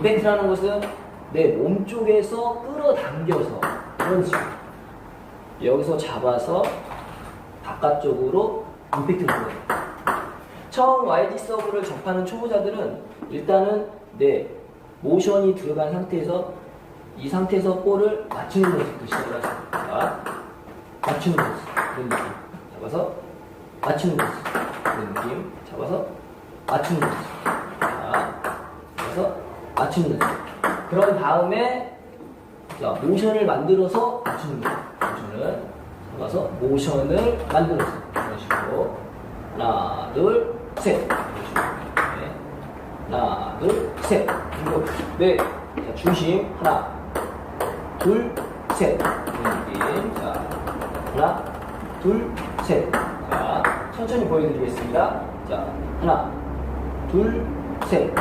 임팩트라는 것은 내 몸 쪽에서 끌어당겨서 이런 식으로 여기서 잡아서 바깥쪽으로 임팩트를 줘요. 처음 YG 서브를 접하는 초보자들은 일단은 내 모션이 들어간 상태에서 이 상태에서 볼을 맞추는 것부터 시작을. 자, 맞추는 것 그런 느낌 잡아서 맞추는 것 그런 느낌 잡아서 맞추는 잡아서 맞추는 것 그런 다음에 자, 모션을 만들어서 맞추는 거 모션을 잡아서 모션을 만들어서 이런 식으로 하나 둘셋. 이런 식으로 네. 하나 둘 셋. 그리고 네. 자, 중심 하나 둘셋. 이런 느낌 자 하나 둘 셋 자 천천히 보여드리겠습니다. 자 하나 둘 셋